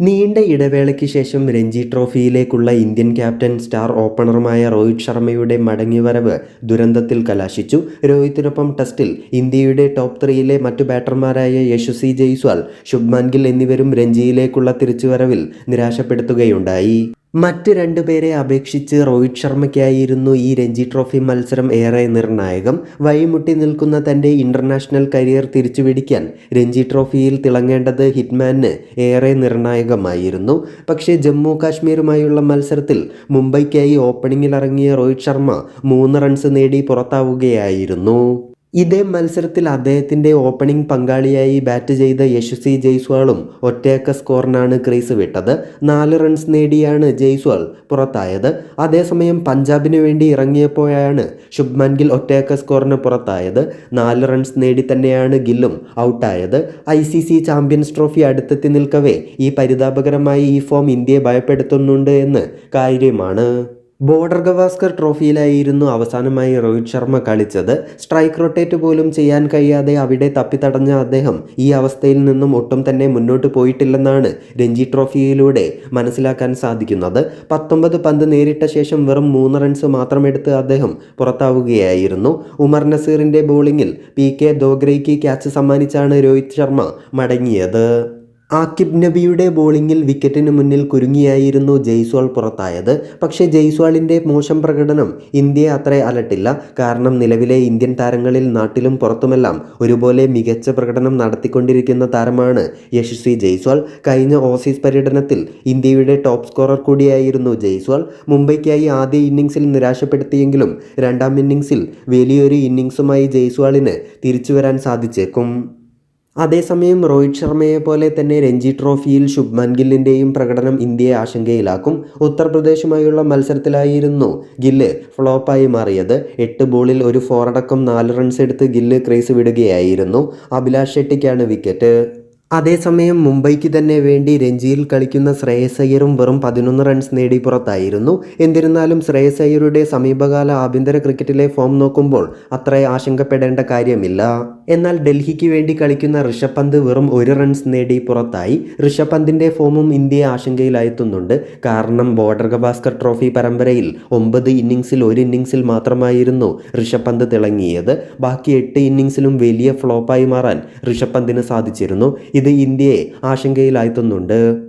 നീണ്ട ഇടവേളയ്ക്ക് ശേഷം രഞ്ജി ട്രോഫിയിലേക്കുള്ള ഇന്ത്യൻ ക്യാപ്റ്റൻ സ്റ്റാർ ഓപ്പണറുമായ രോഹിത് ശർമ്മയുടെ മടങ്ങിവരവ് ദുരന്തത്തിൽ കലാശിച്ചു. രോഹിത്തിനൊപ്പം ടെസ്റ്റിൽ ഇന്ത്യയുടെ ടോപ്പ് ത്രീയിലെ മറ്റു ബാറ്റർമാരായ യശസ്വി ജയ്സ്വാൾ ശുഭ്മാൻ ഗിൽ എന്നിവരും രഞ്ജിയിലേക്കുള്ള തിരിച്ചുവരവിൽ നിരാശപ്പെടുത്തുകയുണ്ടായി. മറ്റ് രണ്ടുപേരെ അപേക്ഷിച്ച് രോഹിത് ശർമ്മയ്ക്കായിരുന്നു ഈ രഞ്ജി ട്രോഫി മത്സരം ഏറെ നിർണായകം. വഴിമുട്ടി നിൽക്കുന്ന തന്റെ ഇന്റർനാഷണൽ കരിയർ തിരിച്ചുപിടിക്കാൻ രഞ്ജി ട്രോഫിയിൽ തിളങ്ങേണ്ടത് ഹിറ്റ്മാന് ഏറെ നിർണായകമായിരുന്നു. പക്ഷേ ജമ്മു കാശ്മീരുമായുള്ള മത്സരത്തിൽ മുംബൈക്കായി ഓപ്പണിംഗിൽ ഇറങ്ങിയ രോഹിത് ശർമ്മ മൂന്ന് റൺസ് നേടി പുറത്താവുകയായിരുന്നു. ഇതേ മത്സരത്തിൽ അദ്ദേഹത്തിന്റെ ഓപ്പണിംഗ് പങ്കാളിയായി ബാറ്റ് ചെയ്ത യശസ്വി ജയ്സ്വാളും ഒറ്റയക്ക സ്കോറിനാണ് ക്രീസ് വിട്ടത്. നാല് റൺസ് നേടിയാണ് ജയ്സ്വാൾ പുറത്തായത്. അതേസമയം പഞ്ചാബിന് വേണ്ടി ഇറങ്ങിയപ്പോഴാണ് ശുഭ്മാൻ ഗിൽ ഒറ്റയക്ക സ്കോറിന് പുറത്തായത്. നാല് റൺസ് നേടി തന്നെയാണ് ഗില്ലും ഔട്ടായത്. I C C champions trophy അടുത്തെത്തി നിൽക്കവേ ഈ പരിതാപകരമായ ഈ ഫോം ഇന്ത്യയെ ഭയപ്പെടുത്തുന്നുണ്ട് എന്ന് കാര്യമാണ്. ബോർഡർ ഗവാസ്കർ ട്രോഫിയിലായിരുന്നു അവസാനമായി രോഹിത് ശർമ്മ കളിച്ചത്. സ്ട്രൈക്ക് റൊട്ടേറ്റ് പോലും ചെയ്യാൻ കഴിയാതെ അവിടെ തപ്പിത്തടഞ്ഞ അദ്ദേഹം ഈ അവസ്ഥയിൽ നിന്നും ഒട്ടും തന്നെ മുന്നോട്ട് പോയിട്ടില്ലെന്നാണ് രഞ്ജി ട്രോഫിയിലൂടെ മനസ്സിലാക്കാൻ സാധിക്കുന്നത്. പത്തൊമ്പത് പന്ത് നേരിട്ട ശേഷം വെറും മൂന്ന് റൺസ് മാത്രമെടുത്ത് അദ്ദേഹം പുറത്താവുകയായിരുന്നു. ഉമർ നസീറിന്റെ ബോളിങ്ങിൽ പി കെ ദോഗ്രയ്ക്ക് ക്യാച്ച് സമ്മാനിച്ചാണ് രോഹിത് ശർമ്മ മടങ്ങിയത്. ആക്കിബ് നബിയുടെ ബോളിങ്ങിൽ വിക്കറ്റിന് മുന്നിൽ കുരുങ്ങിയായിരുന്നു ജയ്സ്വാൾ പുറത്തായത്. പക്ഷേ ജയ്സ്വാളിന്റെ മോശം പ്രകടനം ഇന്ത്യയെ അത്ര അലട്ടില്ല. കാരണം നിലവിലെ ഇന്ത്യൻ താരങ്ങളിൽ നാട്ടിലും പുറത്തുമെല്ലാം ഒരുപോലെ മികച്ച പ്രകടനം നടത്തിക്കൊണ്ടിരിക്കുന്ന താരമാണ് യശസ്വി ജയ്സ്വാൾ. കഴിഞ്ഞ ഓസീസ് പര്യടനത്തിൽ ഇന്ത്യയുടെ ടോപ്പ് സ്കോറർ കൂടിയായിരുന്നു ജയ്സ്വാൾ. മുംബൈക്കായി ആദ്യ ഇന്നിങ്സിൽ നിരാശപ്പെടുത്തിയെങ്കിലും രണ്ടാം ഇന്നിങ്സിൽ വലിയൊരു ഇന്നിങ്സുമായി ജയ്സ്വാളിന് തിരിച്ചു വരാൻ സാധിച്ചേക്കും. അതേസമയം രോഹിത് ശർമ്മയെ പോലെ തന്നെ രഞ്ജി ട്രോഫിയിൽ ശുഭ്മാൻ ഗില്ലിന്റെയും പ്രകടനം ഇന്ത്യയെ ആശങ്കയിലാക്കും. ഉത്തർപ്രദേശുമായുള്ള മത്സരത്തിലായിരുന്നു ഗില്ല് ഫ്ലോപ്പായി മാറിയത്. എട്ട് ബോളിൽ ഒരു ഫോറടക്കം നാല് റൺസ് എടുത്ത് ഗില്ല് ക്രീസ് വിടുകയായിരുന്നു. അഭിലാഷ് ഷെട്ടിക്കാണ് വിക്കറ്റ്. അതേസമയം മുംബൈക്ക് തന്നെ വേണ്ടി രഞ്ജിയിൽ കളിക്കുന്ന ശ്രേയസ് അയ്യറും വെറും പതിനൊന്ന് റൺസ് നേടി പുറത്തായിരുന്നു. എന്നിരുന്നാലും ശ്രേയസ് അയ്യരുടെ സമീപകാല ആഭ്യന്തര ക്രിക്കറ്റിലെ ഫോം നോക്കുമ്പോൾ അത്ര ആശങ്കപ്പെടേണ്ട കാര്യമില്ല. എന്നാൽ ഡൽഹിക്ക് വേണ്ടി കളിക്കുന്ന ഋഷഭ് പന്ത് വെറും ഒരു റൺസ് നേടി പുറത്തായി. ഋഷഭ് പന്തിന്റെ ഫോമും ഇന്ത്യയെ ആശങ്കയിലായെത്തുന്നുണ്ട് കാരണം ബോർഡർ ഗവാസ്കർ ട്രോഫി പരമ്പരയിൽ ഒമ്പത് ഇന്നിങ്സിൽ ഒരു ഇന്നിങ്സിൽ മാത്രമായിരുന്നു ഋഷഭ് പന്ത് തിളങ്ങിയത്. ബാക്കി എട്ട് ഇന്നിങ്സിലും വലിയ ഫ്ലോപ്പായി മാറാൻ ഋഷഭ് പന്തിന് സാധിച്ചിരുന്നു. ഇത് ഇന്ത്യയെ ആശങ്കയിലായെത്തുന്നുണ്ട്